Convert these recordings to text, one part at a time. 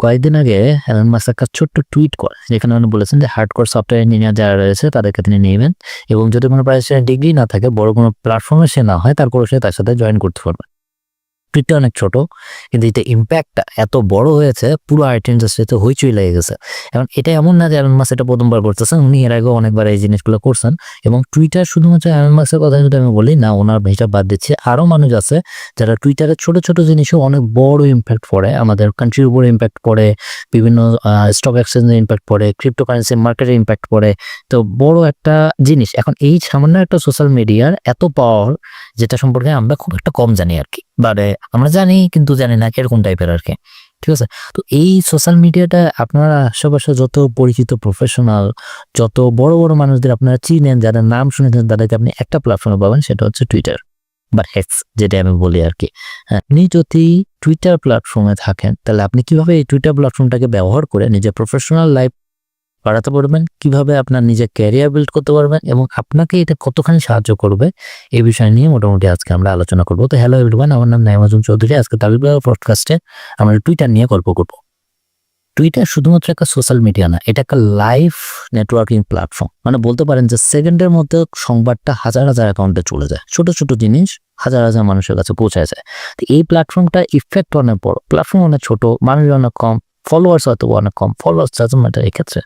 কয়েকদিন আগে alone mask একটা ছোট্ট টুইট করে যেখানে উনি বলেছেন যে হার্ডকোর সফটওয়্যার ইঞ্জিনিয়ার যারা রয়েছে তাদেরকে তিনি নেবেন এবং যদি কোনো প্রাইসের ডিগ্রি না থাকে, বড় কোনো প্ল্যাটফর্মে সে না হয় তারপরে সে তার সাথে জয়েন করতে পারবে। টুইটটা অনেক ছোট, কিন্তু এটা ইম্প্যাক্টটা এত বড় হয়েছে, পুরো আইটি ইন্ডাস্ট্রিতে হইচই লেগে গেছে। এখন এটা এমন না যে অ্যালন মাস এটা প্রথমবার করতেছেন, উনি এর আগেও অনেকবার এই জিনিসগুলো করছেন এবং টুইটার শুধুমাত্র অ্যালন মাসের কথা যদি আমি বলি, না, ওনার হিসাব বাদ দিচ্ছে। আরও মানুষ আছে যারা টুইটারে ছোট ছোট জিনিসও অনেক বড় ইম্প্যাক্ট পড়ে আমাদের কান্ট্রির উপরে ইম্প্যাক্ট পড়ে বিভিন্ন স্টক এক্সচেঞ্জে ইম্প্যাক্ট পড়ে ক্রিপ্টোকারেন্সি মার্কেটে ইম্প্যাক্ট পড়ে তো বড় একটা জিনিস। এখন এই সামান্য একটা সোশ্যাল মিডিয়ার এত পাওয়ার যেটা সম্পর্কে আমরা খুব একটা কম জানি আর কি। মানে আমরা জানি কিন্তু জানি না কীরকম টাইপের আর কি। ঠিক আছে? তো এই সোশ্যাল মিডিয়াটা আপনারা আশেপাশে যত পরিচিত প্রফেশনাল যত বড় বড় মানুষদের আপনারা চিনেন যাদের নাম শুনেছেন তাদেরকে আপনি একটা প্ল্যাটফর্মে পাবেন সেটা হচ্ছে টুইটার বা হেক্স যেটা আমি বলি আর কি। হ্যাঁ, আপনি যদি টুইটার প্ল্যাটফর্মে থাকেন তাহলে আপনি কীভাবে এই টুইটার প্ল্যাটফর্মটাকে ব্যবহার করে নিজের প্রফেশনাল লাইফ বাড়াতে পারবেন, কীভাবে আপনার নিজের ক্যারিয়ার বিল্ড করতে পারবেন এবং আপনাকে এটা কতখানি সাহায্য করবে, এই বিষয় নিয়ে মোটামুটি আজকে আমরা আলোচনা করব। তো হ্যালো এভরিওয়ান আমার নাম নাইমাজুম চৌধুরী। আজকে তাবিবুল্লাহ পডকাস্টে আমরা টুইটার নিয়ে গল্প করব। টুইটার শুধুমাত্র একটা সোশ্যাল মিডিয়া না, এটা একটা লাইভ নেটওয়ার্কিং প্ল্যাটফর্ম মানে বলতে পারেন যে সেকেন্ডের মধ্যে সংবাদটা হাজার হাজার অ্যাকাউন্টে চলে যায়। ছোট ছোট জিনিস হাজার হাজার মানুষের কাছে পৌঁছায় যায়। তো এই প্ল্যাটফর্মটা ইফেক্ট অনেক বড়। প্ল্যাটফর্ম অনেক ছোট, মানুষ অনেক কম ফলোয়ার্স হয়তো অনেক কম ফলোয়ার্স ডাজন্ট ম্যাটার এক্ষেত্রে।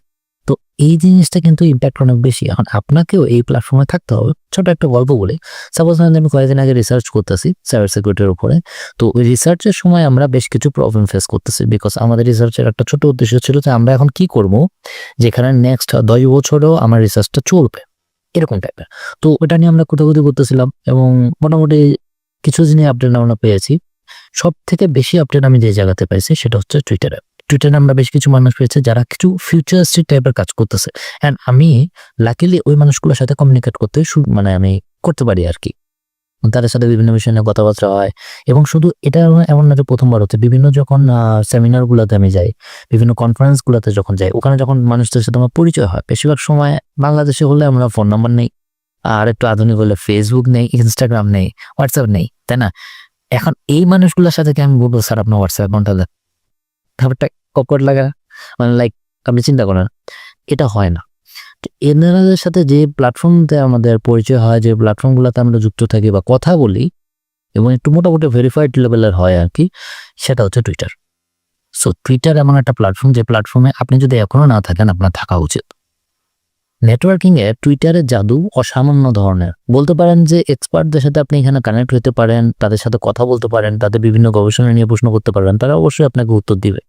তো এই জিনিসটা কিন্তু ইম্প্যাক্ট অনেক বেশি। এখন আপনাকেও এই প্ল্যাটফর্মে থাকতে হবে। ছোট একটা গল্প বলি। সাপোজ আমি কয়েকদিন আগে রিসার্চ করতেছি সাইবার সিকিউরিটির উপরে। তো ওই রিসার্চের সময় আমরা বেশ কিছু প্রবলেম ফেস করতেছি বিকজ আমাদের রিসার্চের একটা ছোট উদ্দেশ্য ছিল যে আমরা এখন কি করব? যেখানে নেক্সট দশ বছরেও আমার রিসার্চটা চলবে। এরকম টাইপের তো ওটা নিয়ে আমরা কোথাও করতেছিলাম এবং মোটামুটি কিছু জিনিস আপডেট আমরা পেয়েছি। সব থেকে বেশি আপডেট আমি যে জায়গাতে পাইছি সেটা হচ্ছে টুইটারে টুইটারে আমরা বেশ কিছু মানুষ পেয়েছে যারা কিছু ফিউচারিস্টিক টাইপের কাজ করতেছে। অ্যান্ড আমি লাকিলি ওই মানুষগুলোর সাথে কমিউনিকেট করতে মানে আমি করতে পারি আর কি। তাদের সাথে বিভিন্ন বিষয় নিয়ে কথাবার্তা হয় এবং শুধু এটা এমন না যে প্রথমবার হচ্ছে। বিভিন্ন যখন সেমিনার গুলোতে আমি যাই, বিভিন্ন কনফারেন্স গুলোতে যখন যাই, ওখানে যখন মানুষদের সাথে আমার পরিচয় হয়, বেশিরভাগ সময় বাংলাদেশে হলে আমরা ফোন নাম্বার নেই, আর একটু আধুনিক হলে ফেসবুক নেই ইনস্টাগ্রাম নেই হোয়াটসঅ্যাপ নেই, তাই না? এখন এই মানুষগুলোর সাথে কি আমি বলব, স্যার, আপনার হোয়াটসঅ্যাপ অ্যাকাউন্টটা দেন ব্যাপারটা ককট লাগা মানে লাইক আপনি চিন্তা করেন, এটা হয় না। তো এনাদের সাথে যে প্ল্যাটফর্মতে আমাদের পরিচয় হয়, যে প্ল্যাটফর্মগুলোতে আমরা যুক্ত থাকি বা কথা বলি, এবং একটু মোটামুটি ভেরিফাইড লেভেলের হয় আর কি, সেটা হচ্ছে টুইটার সো টুইটার এমন একটা প্ল্যাটফর্ম যে প্ল্যাটফর্মে আপনি যদি এখনও না থাকেন, আপনার থাকা উচিত। নেটওয়ার্কিং এ টুইটারের জাদু অসামান্য ধরনের। বলতে পারেন যে এক্সপার্টদের সাথে আপনি এখানে কানেক্ট হতে পারেন, তাদের সাথে কথা বলতে পারেন, তাদের বিভিন্ন গবেষণা নিয়ে প্রশ্ন করতে পারবেন, তারা অবশ্যই আপনাকে উত্তর দিবে।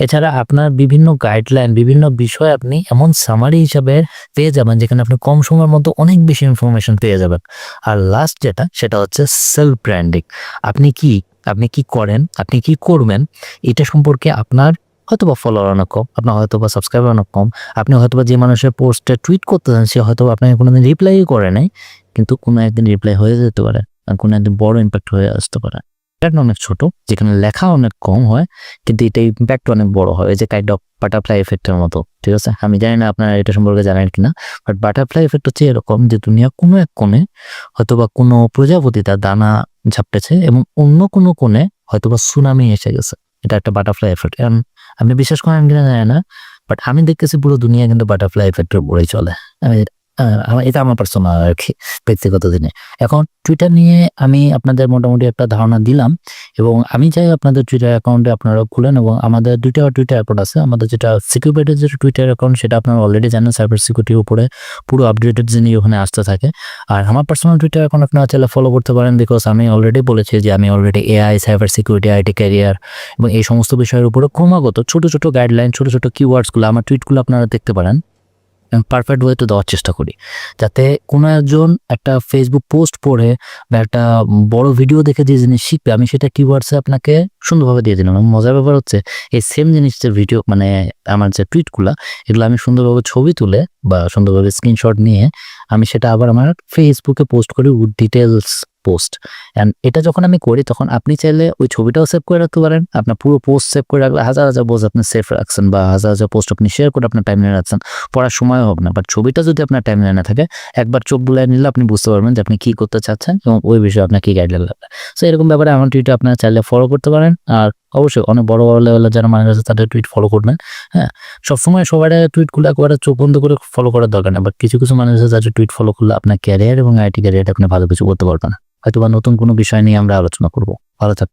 এছাড়া আপনার বিভিন্ন গাইডলাইন বিভিন্ন বিষয় আপনি এমন সামারি হিসাবে পেয়ে যাবেন যেখানে আপনি কম সময়ের মধ্যে অনেক বেশি ইনফরমেশন পেয়ে যাবেন। আর লাস্ট যেটা, সেটা হচ্ছে সেলফ ব্র্যান্ডিং আপনি কি আপনি কি করেন, আপনি কি করবেন, এটা সম্পর্কে আপনার হয়তো বা ফলোয়ার অনেক কম, আপনার হয়তো বা সাবস্ক্রাইবার অনেক কম। আপনি হয়তো বা যে মানুষের পোস্টে টুইট করতেছেন, সে হয়তো আপনাকে কোনোদিন রিপ্লাই করে নাই, কিন্তু কোনো একদিন রিপ্লাই হয়ে যেতে পারে আর কোনো একদিন বড় ইম্প্যাক্ট হয়ে আসতে পারে। এটা অনেক ছোট, যেখানে লেখা অনেক কম হয়, কিন্তু এটা ইম্প্যাক্ট অনেক বড় হয়। যে কাইন্ড অফ বাটারফ্লাই এফেক্টের মতো, ঠিক আছে? আমি জানি না আপনারা এটা সম্পর্কে জানেন কিনা বাট বাটারফ্লাই এফেক্ট হচ্ছে এরকম যে দুনিয়া কোনো এক কোণে হয়তো বা কোনো প্রজাপতি তার দানা ঝাপটেছে এবং অন্য কোনো কোণে হয়তো বা সুনামি এসে গেছে। এটা একটা বাটারফ্লাই এফেক্ট এখন আপনি বিশ্বাস করেন কিনা জানি না বাট আমি দেখতেছি পুরো দুনিয়া কিন্তু বাটারফ্লাই এফেক্টের উপরেই চলে। আমি এটা আমার পার্সোনাল আর কি, ব্যক্তিগত দিনে। এখন টুইটার নিয়ে আমি আপনাদের মোটামুটি একটা ধারণা দিলাম এবং আমি চাই আপনাদের টুইটার অ্যাকাউন্টে আপনারা খুলেন এবং আমাদের দুইটা টুইটার অ্যাকাউন্ট আছে। আমাদের যেটা সিকিউরিটির যেটা টুইটার অ্যাকাউন্ট সেটা আপনারা অলরেডি জানেন সাইবার সিকিউরিটির উপরে পুরো আপডেটেড জিনিস ওখানে আসতে থাকে। আর আমার পার্সোনাল টুইটার অ্যাকাউন্ট আপনারা চাইলে ফলো করতে পারেন বিকজ আমি অলরেডি বলেছি যে আমি already AI cyber security IT career এবং এই সমস্ত বিষয়ের উপরে ক্রমাগত ছোট ছোট গাইডলাইন ছোট ছোট কিওয়ার্ডসগুলো আমার টুইটগুলো আপনারা দেখতে পারেন। পারফেক্ট ওয়েতে দেওয়ার চেষ্টা করি। যাতে কোনো একজন একটা ফেসবুক পোস্ট পড়ে বা একটা বড় ভিডিও দেখে যে জিনিস শিখবে, আমি সেটা কিওয়ার্ডসে আপনাকে সুন্দরভাবে দিয়ে দিলাম। মজার ব্যাপার হচ্ছে, এই সেম জিনিসের ভিডিও মানে আমার যে টুইটগুলো এগুলো আমি সুন্দরভাবে ছবি তুলে বা সুন্দরভাবে স্ক্রিনশট নিয়ে আমি সেটা আবার আমার ফেসবুকে পোস্ট করি উইথ ডিটেলস পোস্ট অ্যান্ড এটা যখন আমি করি, তখন আপনি চাইলে ওই ছবিটাও সেভ করে রাখতে পারেন। আপনার পুরো পোস্ট সেভ করে রাখলে হাজার হাজার পোস্ট আপনি সেভ রাখছেন বা হাজার হাজার পোস্ট আপনি শেয়ার করে আপনার টাইম রাখছেন। পড়ার সময় হবে না। বাট ছবিটা যদি আপনার টাইম লাইনে থাকে, একবার চোখ বুলাই নিলে আপনি বুঝতে পারবেন যে আপনি কী করতে চাচ্ছেন এবং ওই বিষয়ে আপনার কী গাইডলাইন লাগবে। সো এরকম ব্যাপারে আমার টুইটার আপনারা চাইলে ফলো করতে পারেন। আর অবশ্যই অনেক বড় বড় লেভেলের যারা মানুষ আছে তাদের টুইট ফলো করবেন হ্যাঁ? সবসময় সবাই টুইট টুইটগুলো একবারে চোখ বন্ধ করে ফলো করার দরকার নেই বাট কিছু কিছু মানুষ আছে যাদের টুইট ফলো করলে আপনার ক্যারিয়ার এবং আইটি ক্যারিয়ার আপনি ভালো কিছু করতে পারবেন হয়তো বা নতুন কোনো বিষয় নিয়ে আমরা আলোচনা করব। ভালো থাক